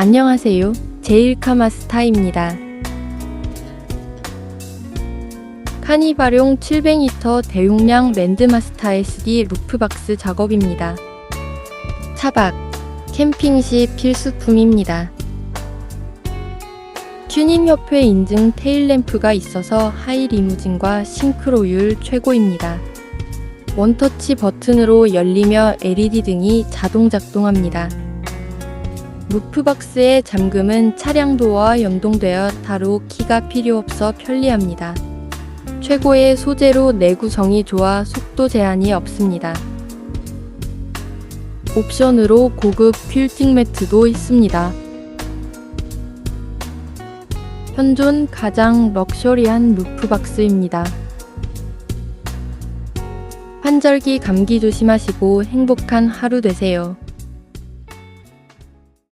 안녕하세요. 제일카마스타입니다. 카니발용 700리터 대용량 랜드마스터 SD 루프박스 작업입니다. 차박, 캠핑 시 필수품입니다. 튜닝협회 인증 테일램프가 있어서 하이 리무진과 싱크로율 최고입니다. 원터치 버튼으로 열리며 LED 등이 자동 작동합니다. 루프박스의 잠금은 차량 도어와 연동되어 따로 키가 필요 없어 편리합니다. 최고의 소재로 내구성이 좋아 속도 제한이 없습니다. 옵션으로 고급 퀼팅 매트도 있습니다. 현존 가장 럭셔리한 루프박스입니다. 환절기 감기 조심하시고 행복한 하루 되세요.